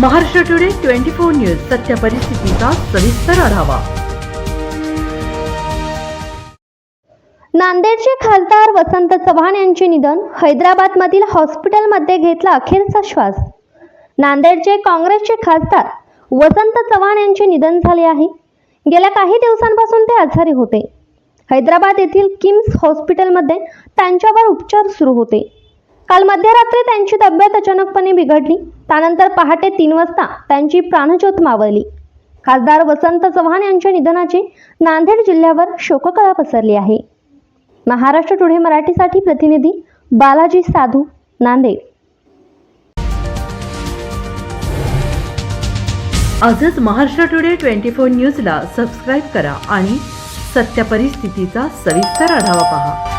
Maharashtra today twenty four news सत्य परिस्थितीचा सविस्तर आढावा. नांदेडचे खासदार वसंत चव्हाण यांचे निधन हैदराबादमधील हॉस्पिटलमध्ये घेतला अखेरचा श्वास. नांदेडचे काँग्रेसचे खासदार वसंत चव्हाण यांचे निधन झाले आहे. गेल्या काही दिवसांपासून ते आजारी होते. हैदराबाद येथील किम्स हॉस्पिटलमध्ये त्यांच्यावर उपचार सुरू होते. काल मध्यरात्री त्यांची तब्येत अचानकपणे बिघडली. त्यानंतर पहाटे तीन वाजता त्यांची प्राणज्योत मावळली. खासदार वसंत चव्हाण यांच्या निधनाची नांदेड जिल्ह्यावर शोककळा पसरली आहे. महाराष्ट्र टुडे मराठीसाठी प्रतिनिधी बालाजी साधू नांदेड. आजच महाराष्ट्र टुडे ट्वेंटी फोर न्यूजला सबस्क्राईब करा आणि सत्य परिस्थितीचा सविस्तर आढावा पहा.